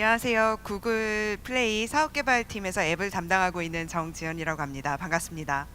안녕하세요. 구글 플레이 사업개발팀에서 앱을 담당하고 있는 정지연이라고 합니다. 반갑습니다.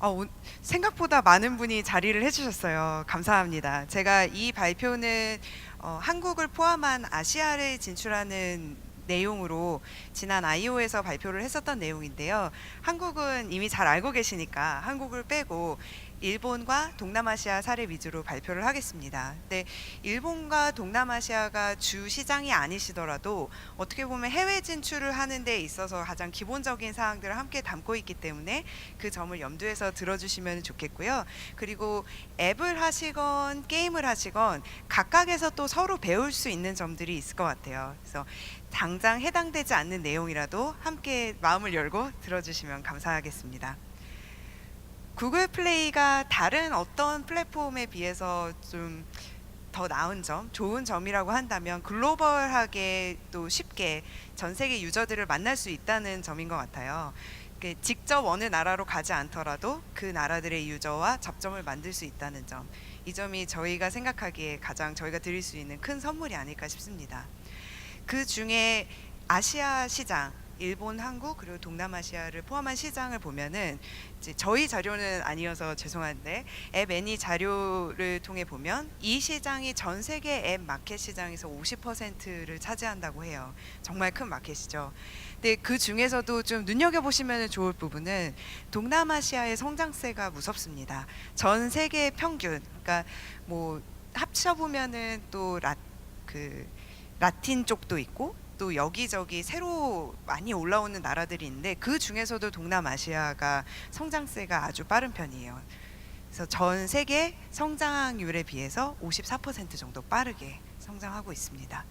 어, 오- 생각보다 많은 분이 자리를 해주셨어요. 감사합니다. 제가 이 발표는 어, 한국을 포함한 아시아를 진출하는 내용으로 지난 I.O.에서 발표를 했었던 내용인데요. 한국은 이미 잘 알고 계시니까 한국을 빼고 일본과 동남아시아 사례 위주로 발표를 하겠습니다. 근데 일본과 동남아시아가 주 시장이 아니시더라도 어떻게 보면 해외 진출을 하는 데 있어서 가장 기본적인 사항들을 함께 담고 있기 때문에 그 점을 염두에서 들어주시면 좋겠고요. 그리고 앱을 하시건 게임을 하시건 각각에서 또 서로 배울 수 있는 점들이 있을 것 같아요. 그래서 당장 해당되지 않는 내용이라도 함께 마음을 열고 들어주시면 감사하겠습니다. 구글 플레이가 다른 어떤 플랫폼에 비해서 좀 더 나은 점, 좋은 점이라고 한다면 글로벌하게 또 쉽게 전 세계 유저들을 만날 수 있다는 점인 것 같아요. 이렇게 직접 어느 나라로 가지 않더라도 그 나라들의 유저와 접점을 만들 수 있다는 점. 이 점이 저희가 생각하기에 가장 저희가 드릴 수 있는 큰 선물이 아닐까 싶습니다. 그 중에 아시아 시장, 일본, 한국 그리고 동남아시아를 포함한 시장을 보면은 저희 자료는 아니어서 죄송한데 앱 애니 자료를 통해 보면 이 시장이 전 세계 앱 마켓 시장에서 50%를 차지한다고 해요. 정말 큰 마켓이죠. 근데 그 중에서도 좀 눈여겨 보시면 좋을 부분은 동남아시아의 성장세가 무섭습니다. 전 세계 평균, 그러니까 뭐 합쳐 보면은 또라그 라틴 쪽도 있고 또 여기저기 새로 많이 올라오는 나라들이 있는데 그 중에서도 동남아시아가 성장세가 아주 빠른 편이에요. 그래서 전 세계 성장률에 비해서 54% 정도 빠르게 성장하고 있습니다.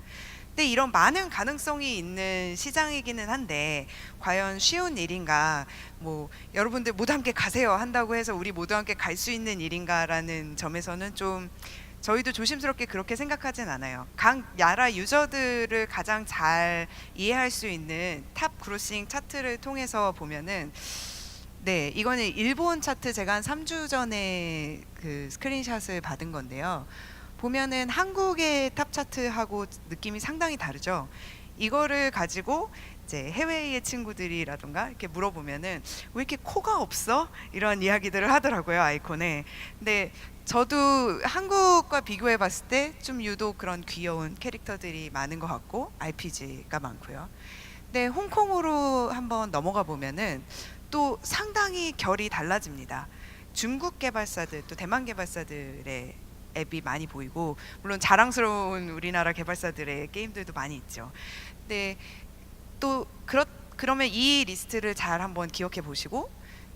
근데 이런 많은 가능성이 있는 시장이기는 한데 과연 쉬운 일인가? 뭐 여러분들 모두 함께 가세요 한다고 해서 우리 모두 함께 갈 수 있는 일인가라는 점에서는 좀 저희도 조심스럽게 그렇게 생각하진 않아요. 각 나라 유저들을 가장 잘 이해할 수 있는 탑 그로싱 차트를 통해서 보면은 네, 이거는 일본 차트 제가 한 3주 전에 그 스크린샷을 받은 건데요. 보면은 한국의 탑 차트하고 느낌이 상당히 다르죠. 이거를 가지고 이제 해외의 친구들이라던가 이렇게 물어보면은 왜 이렇게 코가 없어? 이런 이야기들을 하더라고요 아이콘에. 근데 저도 한국과 비교해 봤을 때 좀 유독 그런 귀여운 캐릭터들이 많은 것 같고 RPG가 많고요. 근데 홍콩으로 한번 넘어가 보면은 또 상당히 결이 달라집니다. 중국 개발사들 또 대만 개발사들의 앱이 많이 보이고 물론 자랑스러운 우리나라 개발사들의 게임들도 많이 있죠. 근데 또 그렇 그러면 이 리스트를 잘 한번 기억해 보시고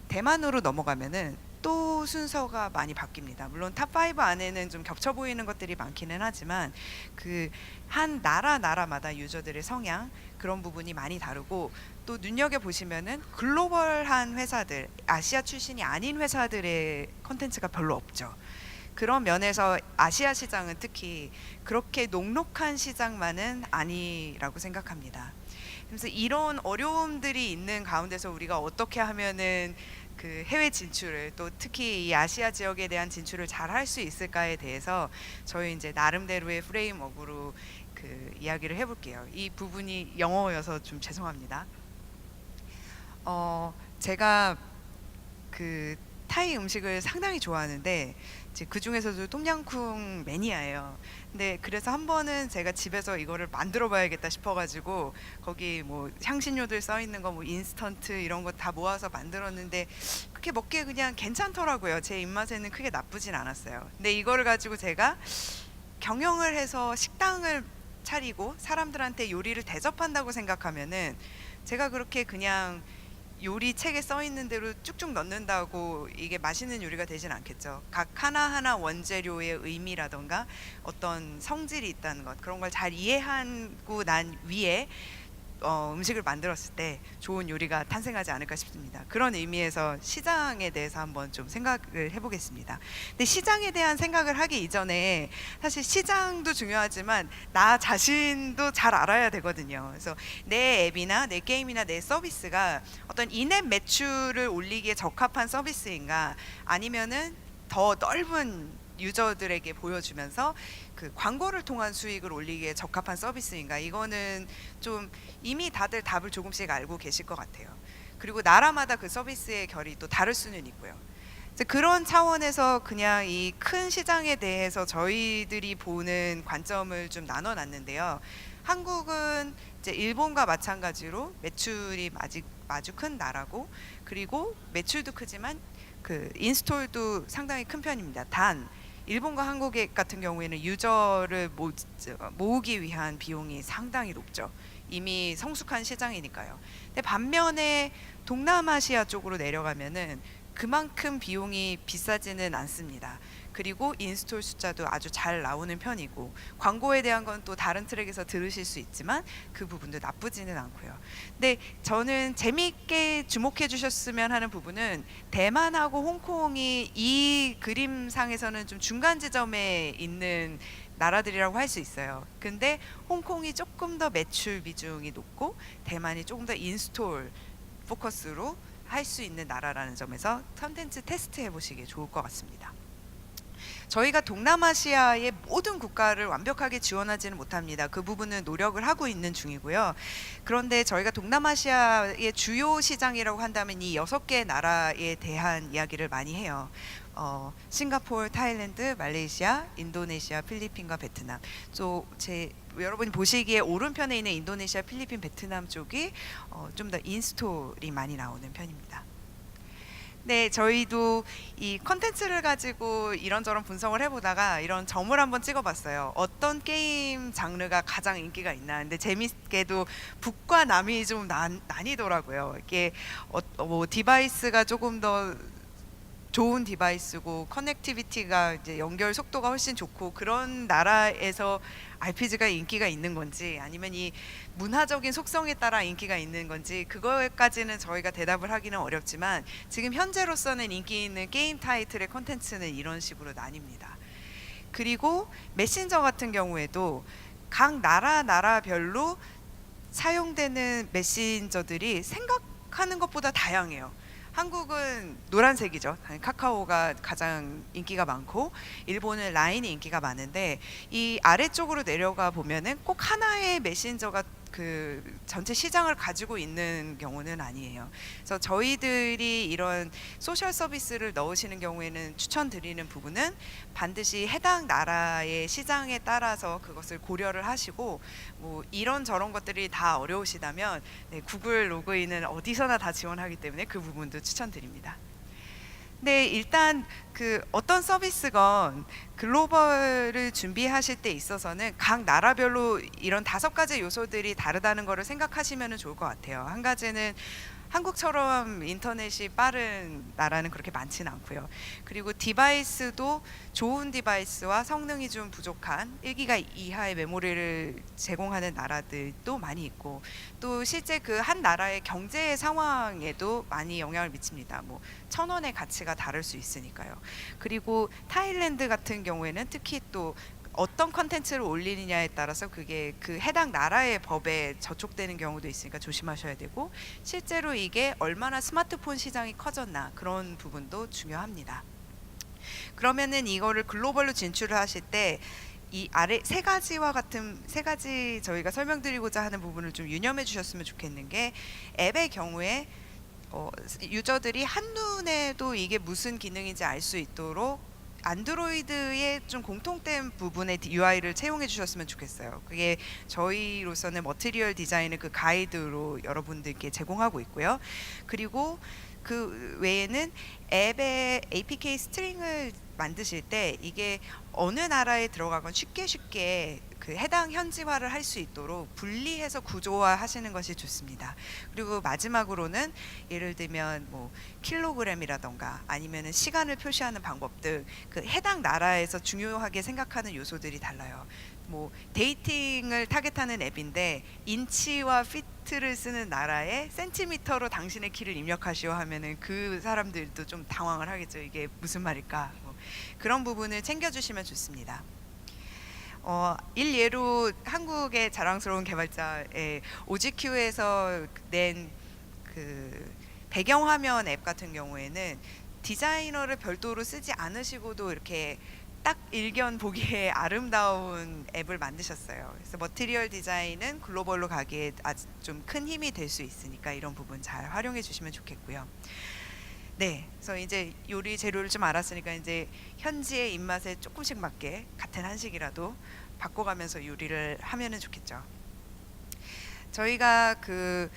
대만으로 넘어가면은 또 순서가 많이 바뀝니다. 물론 탑 5 안에는 좀 겹쳐 보이는 것들이 많기는 하지만 그 한 나라 나라마다 유저들의 성향 그런 부분이 많이 다르고 또 눈여겨 보시면은 글로벌한 회사들 아시아 출신이 아닌 회사들의 컨텐츠가 별로 없죠. 그런 면에서 아시아 시장은 특히 그렇게 녹록한 시장만은 아니라고 생각합니다. 그래서 이런 어려움들이 있는 가운데서 우리가 어떻게 하면은 그 해외 진출을 또 특히 이 아시아 지역에 대한 진출을 잘 할 수 있을까에 대해서 저희 이제 나름대로의 프레임워크로 그 이야기를 해볼게요. 이 부분이 영어여서 좀 죄송합니다. 어 제가 그 타이 음식을 상당히 좋아하는데 이제 그 중에서도 똠양꿍 매니아예요. 근데 그래서 한 번은 제가 집에서 이거를 만들어봐야겠다 싶어가지고 거기 뭐 향신료들 써 있는 거 뭐 인스턴트 이런 거 다 모아서 만들었는데 그렇게 먹기에 그냥 괜찮더라고요. 제 입맛에는 크게 나쁘진 않았어요. 근데 이거를 가지고 제가 경영을 해서 식당을 차리고 사람들한테 요리를 대접한다고 생각하면은 제가 그렇게 그냥 요리 책에 써 있는 대로 쭉쭉 넣는다고 이게 맛있는 요리가 되진 않겠죠. 각 하나하나 원재료의 의미라던가 어떤 성질이 있다는 것 그런 걸 잘 이해하고 난 위에 어, 음식을 만들었을 때 좋은 요리가 탄생하지 않을까 싶습니다. 그런 의미에서 시장에 대해서 한번 좀 생각을 해보겠습니다. 근데 시장에 대한 생각을 하기 이전에 사실 시장도 중요하지만 나 자신도 잘 알아야 되거든요. 그래서 내 앱이나 내 게임이나 내 서비스가 어떤 인앱 매출을 올리기에 적합한 서비스인가 아니면은 더 넓은 유저들에게 보여주면서 그 광고를 통한 수익을 올리기에 적합한 서비스인가 이거는 좀 이미 다들 답을 조금씩 알고 계실 것 같아요. 그리고 나라마다 그 서비스의 결이 또 다를 수는 있고요. 그런 차원에서 그냥 이 큰 시장에 대해서 저희들이 보는 관점을 좀 나눠 놨는데요. 한국은 이제 일본과 마찬가지로 매출이 아직 아주 큰 나라고 그리고 매출도 크지만 그 인스톨도 상당히 큰 편입니다. 단 일본과 한국 같은 경우에는 유저를 모, 모으기 위한 비용이 상당히 높죠. 이미 성숙한 시장이니까요. 근데 반면에 동남아시아 쪽으로 내려가면은 그만큼 비용이 비싸지는 않습니다. 그리고 인스톨 숫자도 아주 잘 나오는 편이고 광고에 대한 건 또 다른 트랙에서 들으실 수 있지만 그 부분도 나쁘지는 않고요. 근데 저는 재미있게 주목해 주셨으면 하는 부분은 대만하고 홍콩이 이 그림상에서는 좀 중간 지점에 있는 나라들이라고 할 수 있어요. 근데 홍콩이 조금 더 매출 비중이 높고 대만이 조금 더 인스톨 포커스로 할 수 있는 나라라는 점에서 컨텐츠 테스트 해보시기 좋을 것 같습니다. 저희가 동남아시아의 모든 국가를 완벽하게 지원하지는 못합니다. 그 부분은 노력을 하고 있는 중이고요. 그런데 저희가 동남아시아의 주요 시장이라고 한다면 이 여섯 개 나라에 대한 이야기를 많이 해요. 어, 싱가포르, 타일랜드, 말레이시아, 인도네시아, 필리핀과 베트남. 또제 여러분이 보시기에 오른편에 있는 인도네시아, 필리핀, 베트남 쪽이 어, 좀 더 인스톨이 많이 나오는 편입니다. 네, 저희도 이 컨텐츠를 가지고 이런저런 분석을 해보다가 이런 점을 한번 찍어봤어요. 어떤 게임 장르가 가장 인기가 있나. 근데 재밌게도 북과 남이 좀 난, 나뉘더라고요. 이게 어, 뭐 디바이스가 조금 더 좋은 디바이스고 커넥티비티가 이제 연결 속도가 훨씬 좋고 그런 나라에서 RPG가 인기가 있는 건지 아니면 이 문화적인 속성에 따라 인기가 있는 건지 그거까지는 저희가 대답을 하기는 어렵지만 지금 현재로서는 인기 있는 게임 타이틀의 컨텐츠는 이런 식으로 나뉩니다. 그리고 메신저 같은 경우에도 각 나라 나라별로 사용되는 메신저들이 생각하는 것보다 다양해요. 한국은 노란색이죠. 카카오가 가장 인기가 많고 일본은 라인이 인기가 많은데 이 아래쪽으로 내려가 보면은 꼭 하나의 메신저가 그 전체 시장을 가지고 있는 경우는 아니에요. 그래서 저희들이 이런 소셜 서비스를 넣으시는 경우에는 추천드리는 부분은 반드시 해당 나라의 시장에 따라서 그것을 고려를 하시고 뭐 이런 저런 것들이 다 어려우시다면 네, 구글 로그인은 어디서나 다 지원하기 때문에 그 부분도 추천드립니다. 네, 일단 그 어떤 서비스건 글로벌을 준비하실 때 있어서는 각 나라별로 이런 다섯 가지 요소들이 다르다는 것을 생각하시면 좋을 것 같아요. 한 가지는 한국처럼 인터넷이 빠른 나라는 그렇게 많지는 않고요. 그리고 디바이스도 좋은 디바이스와 성능이 좀 부족한 1기가 이하의 메모리를 제공하는 나라들도 많이 있고 또 실제 그 한 나라의 경제 상황에도 많이 영향을 미칩니다. 뭐 천 원의 가치가 다를 수 있으니까요. 그리고 타일랜드 같은 경우에는 특히 또 어떤 컨텐츠를 올리느냐에 따라서 그게 그 해당 나라의 법에 저촉되는 경우도 있으니까 조심하셔야 되고 실제로 이게 얼마나 스마트폰 시장이 커졌나 그런 부분도 중요합니다. 그러면은 이거를 글로벌로 진출을 하실 때 이 아래 세 가지와 같은 세 가지 저희가 설명드리고자 하는 부분을 좀 유념해 주셨으면 좋겠는 게 앱의 경우에 어, 유저들이 한눈에도 이게 무슨 기능인지 알 수 있도록 안드로이드의 좀 공통된 부분의 UI를 채용해 주셨으면 좋겠어요. 그게 저희로서는 머티리얼 디자인의 그 가이드로 여러분들께 제공하고 있고요. 그리고 그 외에는 앱의 APK 스트링을 만드실 때 이게 어느 나라에 들어가건 쉽게 쉽게 그 해당 현지화를 할 수 있도록 분리해서 구조화 하시는 것이 좋습니다. 그리고 마지막으로는 예를 들면 뭐 킬로그램이라던가 아니면은 시간을 표시하는 방법 등 그 해당 나라에서 중요하게 생각하는 요소들이 달라요. 뭐 데이팅을 타겟하는 앱인데 인치와 피트를 쓰는 나라에 센티미터로 당신의 키를 입력하시오 하면은 그 사람들도 좀 당황을 하겠죠. 이게 무슨 말일까? 뭐 그런 부분을 챙겨주시면 좋습니다. 어, 일예로 한국의 자랑스러운 개발자의 OGQ에서 낸 그 배경화면 앱 같은 경우에는 디자이너를 별도로 쓰지 않으시고도 이렇게 딱 일견 보기에 아름다운 앱을 만드셨어요. 그래서 머티리얼 디자인은 글로벌로 가기에 아주 좀 큰 힘이 될 수 있으니까 이런 부분 잘 활용해 주시면 좋겠고요. 네, 그래서 이제 요리 재료를 좀 알았으니까 이제 현지의 입맛에 조금씩 맞게 같은 한식이라도 바꿔가면서 요리를 하면은 좋겠죠. 저희가 그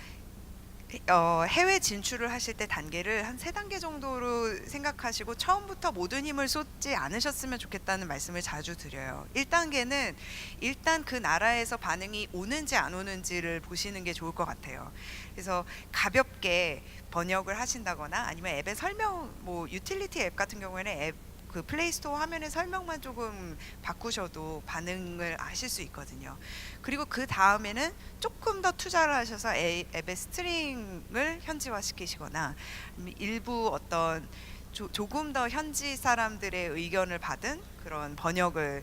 어, 해외 진출을 하실 때 단계를 한 세 단계 정도로 생각하시고 처음부터 모든 힘을 쏟지 않으셨으면 좋겠다는 말씀을 자주 드려요. 1단계는 일단 그 나라에서 반응이 오는지 안 오는지를 보시는 게 좋을 것 같아요. 그래서 가볍게 번역을 하신다거나 아니면 앱의 설명 뭐 유틸리티 앱 같은 경우에는 앱 그 플레이스토어 화면의 설명만 조금 바꾸셔도 반응을 아실 수 있거든요. 그리고 그 다음에는 조금 더 투자를 하셔서 애- 앱의 스트링을 현지화 시키시거나 아니면 일부 어떤 조, 조금 더 현지 사람들의 의견을 받은 그런 번역을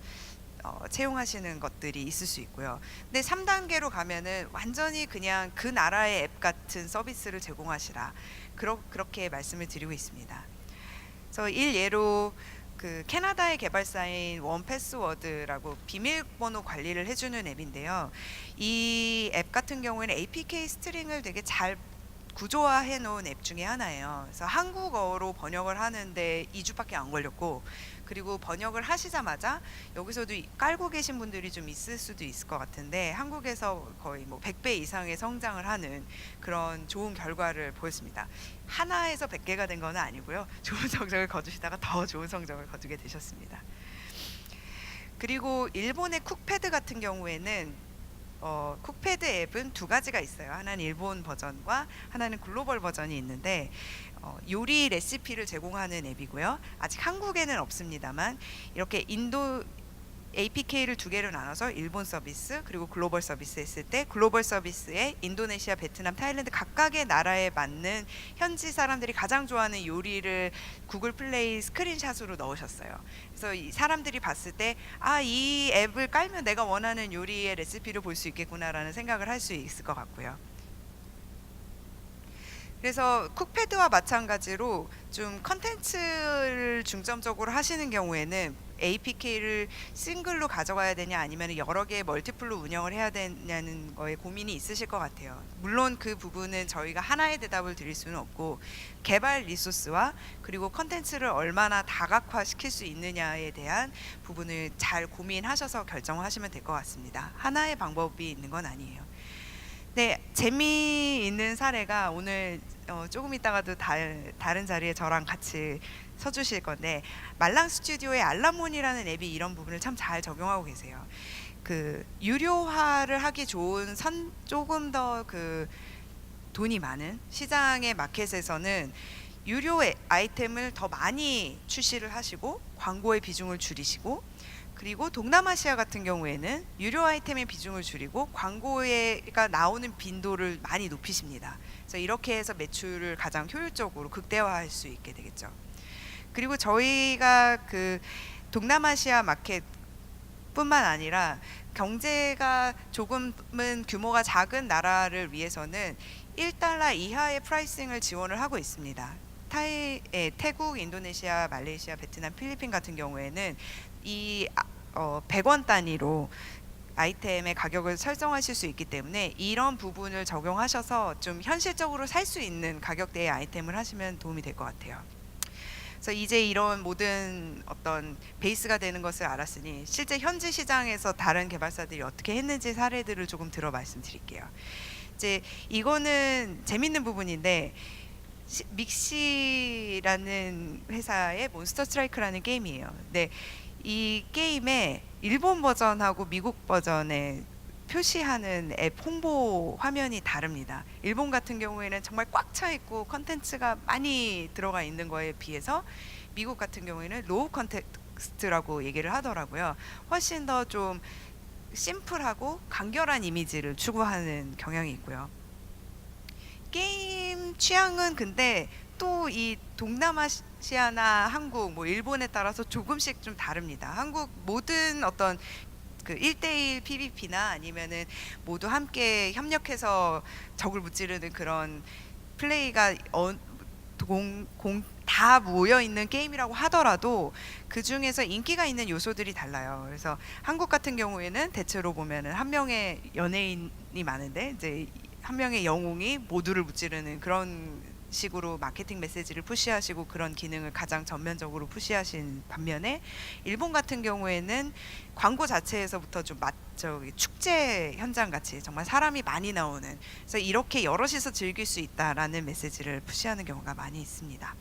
어, 채용하시는 것들이 있을 수 있고요. 근데 3단계로 가면은 완전히 그냥 그 나라의 앱 같은 서비스를 제공하시라. 그러, 그렇게 말씀을 드리고 있습니다. 그래서 일 예로 그 캐나다의 개발사인 원패스워드라고 비밀번호 관리를 해주는 앱인데요. 이 앱 같은 경우에는 APK 스트링을 되게 잘 구조화해 놓은 앱 중에 하나예요. 그래서 한국어로 번역을 하는데 2주밖에 안 걸렸고 그리고 번역을 하시자마자 여기서도 이- 깔고 계신 분들이 좀 있을 수도 있을 것 같은데 한국에서 거의 뭐 100배 이상의 성장을 하는 그런 좋은 결과를 보였습니다. 하나에서 100개가 된 건 아니고요. 좋은 성적을 거두시다가 더 좋은 성적을 거두게 되셨습니다. 그리고 일본의 쿡패드 같은 경우에는 어, 쿡패드 앱은 두 가지가 있어요. 하나는 일본 버전과 하나는 글로벌 버전이 있는데 어, 요리 레시피를 제공하는 앱이고요. 아직 한국에는 없습니다만 이렇게 인도 APK를 두 개로 나눠서 일본 서비스 그리고 글로벌 서비스 했을 때 글로벌 서비스에 인도네시아, 베트남, 타일랜드 각각의 나라에 맞는 현지 사람들이 가장 좋아하는 요리를 구글 플레이 스크린샷으로 넣으셨어요. 그래서 이 사람들이 봤을 때 아 이 앱을 깔면 내가 원하는 요리의 레시피를 볼 수 있겠구나라는 생각을 할 수 있을 것 같고요. 그래서 쿡패드와 마찬가지로 좀 컨텐츠를 중점적으로 하시는 경우에는 APK를 싱글로 가져가야 되냐 아니면 여러 개의 멀티플로 운영을 해야 되냐는 거에 고민이 있으실 것 같아요. 물론 그 부분은 저희가 하나의 대답을 드릴 수는 없고 개발 리소스와 그리고 컨텐츠를 얼마나 다각화 시킬 수 있느냐에 대한 부분을 잘 고민하셔서 결정하시면 될 것 같습니다. 하나의 방법이 있는 건 아니에요. 네, 재미있는 사례가 오늘 어, 조금 있다가도 달, 다른 자리에 저랑 같이 서주실 건데 말랑 스튜디오의 알라몬이라는 앱이 이런 부분을 참 잘 적용하고 계세요. 그 유료화를 하기 좋은 선 조금 더 그 돈이 많은 시장의 마켓에서는 유료 애- 아이템을 더 많이 출시를 하시고 광고의 비중을 줄이시고 그리고 동남아시아 같은 경우에는 유료 아이템의 비중을 줄이고 광고가 나오는 빈도를 많이 높이십니다. 그래서 이렇게 해서 매출을 가장 효율적으로 극대화할 수 있게 되겠죠. 그리고 저희가 그 동남아시아 마켓 뿐만 아니라 경제가 조금은 규모가 작은 나라를 위해서는 1달러 이하의 프라이싱을 지원을 하고 있습니다. 타이, 예, 태국, 인도네시아, 말레이시아, 베트남, 필리핀 같은 경우에는 이 아, 어, 100원 단위로 아이템의 가격을 설정하실 수 있기 때문에 이런 부분을 적용하셔서 좀 현실적으로 살 수 있는 가격대의 아이템을 하시면 도움이 될 것 같아요. 그래서 이제 이런 모든 어떤 베이스가 되는 것을 알았으니 실제 현지 시장에서 다른 개발사들이 어떻게 했는지 사례들을 조금 들어 말씀드릴게요. 이제 이거는 재밌는 부분인데 시- 믹시라는 회사의 몬스터 스트라이크라는 게임이에요. 네, 이 게임의 일본 버전하고 미국 버전의 표시하는 앱 홍보 화면이 다릅니다. 일본 같은 경우에는 정말 꽉 차 있고 컨텐츠가 많이 들어가 있는 거에 비해서 미국 같은 경우에는 로우 컨텍스트라고 얘기를 하더라고요. 훨씬 더 좀 심플하고 간결한 이미지를 추구하는 경향이 있고요. 게임 취향은 근데 또이 동남아시아나 한국 뭐 일본에 따라서 조금씩 좀 다릅니다. 한국 모든 어떤 그 1대1 PVP나 아니면은 모두 함께 협력해서 적을 무찌르는 그런 플레이가 어, 공, 공 다 모여 있는 게임이라고 하더라도 그 중에서 인기가 있는 요소들이 달라요. 그래서 한국 같은 경우에는 대체로 보면은 한 명의 연예인이 많은데 이제 한 명의 영웅이 모두를 무찌르는 그런 식으로 마케팅 메시지를 푸시하시고 그런 기능을 가장 전면적으로 푸시하신 반면에 일본 같은 경우에는 광고 자체에서부터 좀 맛, 저기 축제 현장 같이 정말 사람이 많이 나오는 그래서 이렇게 여럿이서 즐길 수 있다라는 메시지를 푸시하는 경우가 많이 있습니다.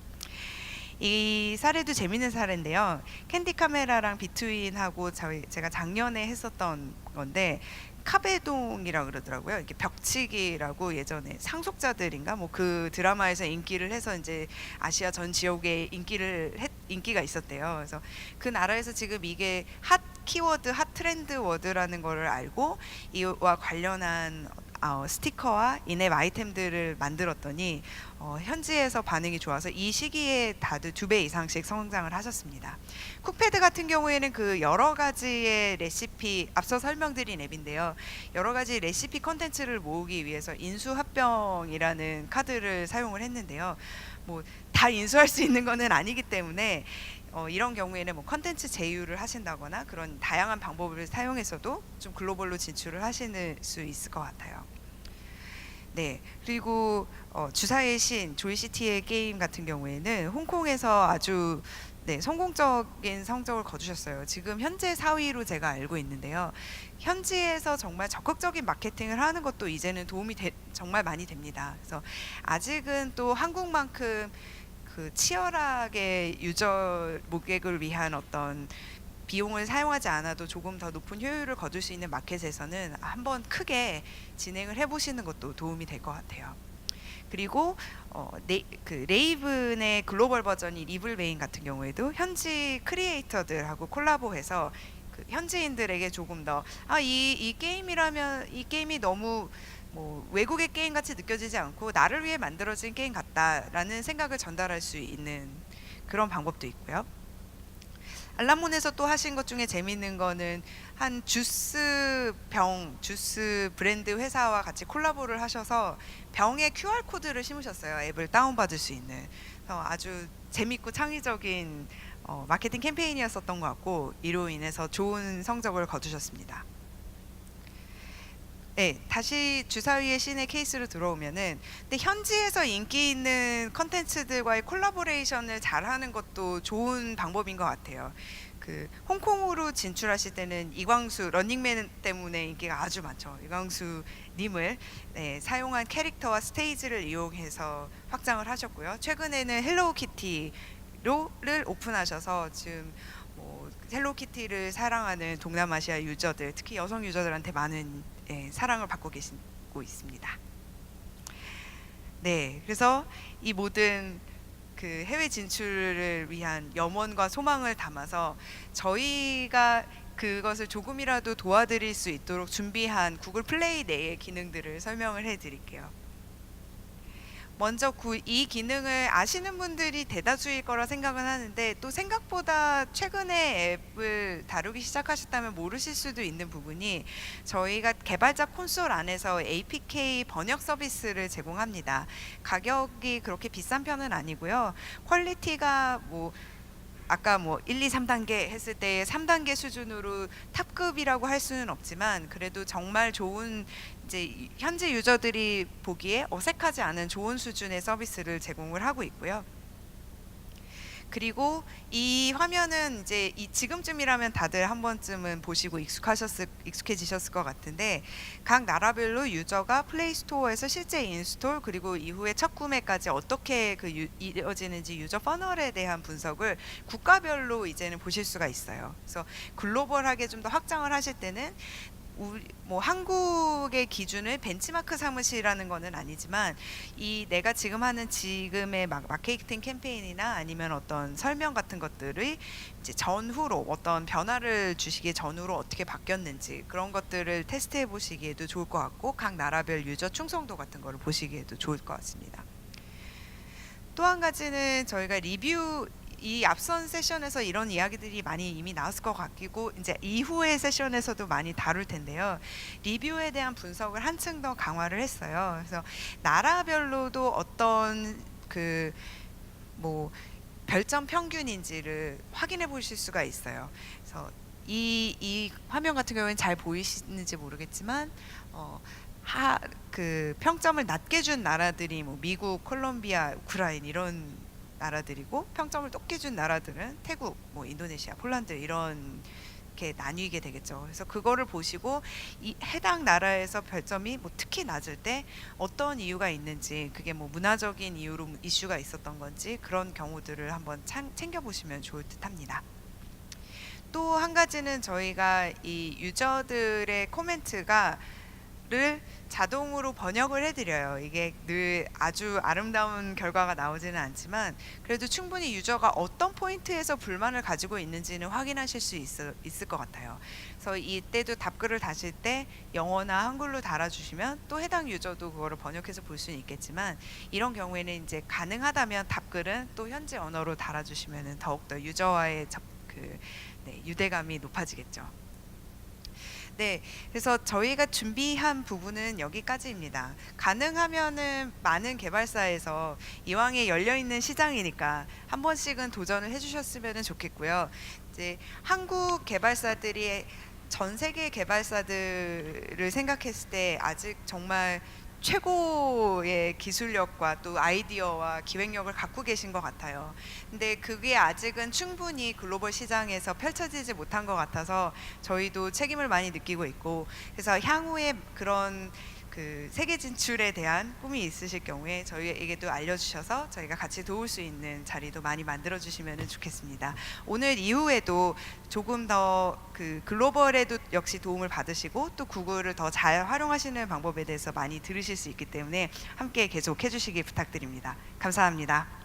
이 사례도 재밌는 사례인데요. 캔디 카메라랑 비트윈하고 저희 제가 작년에 했었던 건데 카베동이라고 그러더라고요. 이렇게 벽치기라고 예전에 상속자들인가 뭐 그 드라마에서 인기를 해서 이제 아시아 전 지역에 인기를 했, 인기가 있었대요. 그래서 그 나라에서 지금 이게 핫 키워드, 핫 트렌드 워드라는 거를 알고 이와 관련한 어, 스티커와 인앱 아이템들을 만들었더니 어, 현지에서 반응이 좋아서 이 시기에 다들 두 배 이상씩 성장을 하셨습니다. 쿡패드 같은 경우에는 그 여러 가지의 레시피 앞서 설명드린 앱인데요. 여러 가지 레시피 컨텐츠를 모으기 위해서 인수합병이라는 카드를 사용을 했는데요. 뭐 다 인수할 수 있는 거는 아니기 때문에 어, 이런 경우에는 뭐 컨텐츠 제휴를 하신다거나 그런 다양한 방법을 사용해서도 좀 글로벌로 진출을 하실 수 있을 것 같아요. 네, 그리고 어, 주사의 신 조이시티의 게임 같은 경우에는 홍콩에서 아주 네, 성공적인 성적을 거두셨어요. 지금 현재 4위로 제가 알고 있는데요. 현지에서 정말 적극적인 마케팅을 하는 것도 이제는 도움이 되, 정말 많이 됩니다. 그래서 아직은 또 한국만큼 그 치열하게 유저 모객을 위한 어떤 비용을 사용하지 않아도 조금 더 높은 효율을 거둘 수 있는 마켓에서는 한번 크게 진행을 해보시는 것도 도움이 될 것 같아요. 그리고 어, 네, 그 레이븐의 글로벌 버전이 리블베인 같은 경우에도 현지 크리에이터들하고 콜라보해서 그 현지인들에게 조금 더아이 이 게임이라면 이 게임이 너무 뭐 외국의 게임 같이 느껴지지 않고 나를 위해 만들어진 게임 같다라는 생각을 전달할 수 있는 그런 방법도 있고요. 알라몬에서 또 하신 것 중에 재밌는 거는 한 주스 병, 주스 브랜드 회사와 같이 콜라보를 하셔서 병에 QR 코드를 심으셨어요. 앱을 다운 받을 수 있는. 그래서 아주 재밌고 창의적인 어, 마케팅 캠페인이었었던 것 같고 이로 인해서 좋은 성적을 거두셨습니다. 네, 다시 주사위의 신의 케이스로 들어오면은 근데 현지에서 인기 있는 컨텐츠들과의 콜라보레이션을 잘하는 것도 좋은 방법인 것 같아요. 그 홍콩으로 진출하실 때는 이광수 런닝맨 때문에 인기가 아주 많죠. 이광수 님을 네, 사용한 캐릭터와 스테이지를 이용해서 확장을 하셨고요. 최근에는 헬로우키티로를 오픈하셔서 지금 뭐 헬로키티를 사랑하는 동남아시아 유저들, 특히 여성 유저들한테 많은 예, 사랑을 받고 계시고 있습니다. 네, 그래서 이 모든 그 해외 진출을 위한 염원과 소망을 담아서 저희가 그것을 조금이라도 도와드릴 수 있도록 준비한 구글 플레이 내의 기능들을 설명을 해드릴게요. 먼저 구, 이 기능을 아시는 분들이 대다수일 거라 생각은 하는데 또 생각보다 최근에 앱을 다루기 시작하셨다면 모르실 수도 있는 부분이 저희가 개발자 콘솔 안에서 APK 번역 서비스를 제공합니다. 가격이 그렇게 비싼 편은 아니고요. 퀄리티가 뭐 아까 뭐 1, 2, 3단계 했을 때 3단계 수준으로 탑급이라고 할 수는 없지만 그래도 정말 좋은 이제 현재 유저들이 보기에 어색하지 않은 좋은 수준의 서비스를 제공을 하고 있고요. 그리고 이 화면은 이제 이 지금쯤이라면 다들 한 번쯤은 보시고 익숙하셨을 익숙해지셨을 것 같은데 각 나라별로 유저가 플레이 스토어에서 실제 인스톨 그리고 이후에 첫 구매까지 어떻게 그 유, 이루어지는지 유저 퍼널에 대한 분석을 국가별로 이제는 보실 수가 있어요. 그래서 글로벌하게 좀 더 확장을 하실 때는 우리 뭐 한국의 기준을 벤치마크 삼으시라는 거는 아니지만 이 내가 지금 하는 지금의 막 마케팅 캠페인이나 아니면 어떤 설명 같은 것들이 이제 전후로 어떤 변화를 주시기에 전후로 어떻게 바뀌었는지 그런 것들을 테스트해 보시기에도 좋을 것 같고 각 나라별 유저 충성도 같은 거를 보시기에도 좋을 것 같습니다. 또 한 가지는 저희가 리뷰 이 앞선 세션에서 이런 이야기들이 많이 이미 나왔을 것 같고 이제 이후의 세션에서도 많이 다룰 텐데요. 리뷰에 대한 분석을 한층 더 강화를 했어요. 그래서 나라별로도 어떤 그뭐 별점 평균인지를 확인해 보실 수가 있어요. 그래서 이, 이 화면 같은 경우에는 잘 보이시는지 모르겠지만 어, 하, 그 평점을 낮게 준 나라들이 뭐 미국, 콜롬비아, 우크라이나 이런 나라들이고 평점을 높게 준 나라들은 태국, 뭐 인도네시아, 폴란드 이런 게 나뉘게 되겠죠. 그래서 그거를 보시고 이 해당 나라에서 별점이 뭐 특히 낮을 때 어떤 이유가 있는지 그게 뭐 문화적인 이유로 이슈가 있었던 건지 그런 경우들을 한번 창, 챙겨 보시면 좋을 듯합니다. 또 한 가지는 저희가 이 유저들의 코멘트가 를 자동으로 번역을 해드려요. 이게 늘 아주 아름다운 결과가 나오지는 않지만 그래도 충분히 유저가 어떤 포인트에서 불만을 가지고 있는지는 확인하실 수 있을, 있을 것 같아요. 그래서 이때도 답글을 다실 때 영어나 한글로 달아주시면 또 해당 유저도 그거를 번역해서 볼 수는 있겠지만 이런 경우에는 이제 가능하다면 답글은 또 현지 언어로 달아주시면 더욱더 유저와의 접, 그, 네, 유대감이 높아지겠죠. 네, 그래서 저희가 준비한 부분은 여기까지입니다. 가능하면은 많은 개발사에서 이왕에 열려 있는 시장이니까 한 번씩은 도전을 해주셨으면 좋겠고요. 이제 한국 개발사들이 전 세계 개발사들을 생각했을 때 아직 정말 최고의 기술력과 또 아이디어와 기획력을 갖고 계신 것 같아요. 근데 그게 아직은 충분히 글로벌 시장에서 펼쳐지지 못한 것 같아서 저희도 책임을 많이 느끼고 있고 그래서 향후에 그런 그 세계 진출에 대한 꿈이 있으실 경우에 저희에게도 알려주셔서 저희가 같이 도울 수 있는 자리도 많이 만들어 주시면 좋겠습니다. 오늘 이후에도 조금 더 그 글로벌에도 역시 도움을 받으시고 또 구글을 더 잘 활용하시는 방법에 대해서 많이 들으실 수 있기 때문에 함께 계속 해주시기 부탁드립니다. 감사합니다.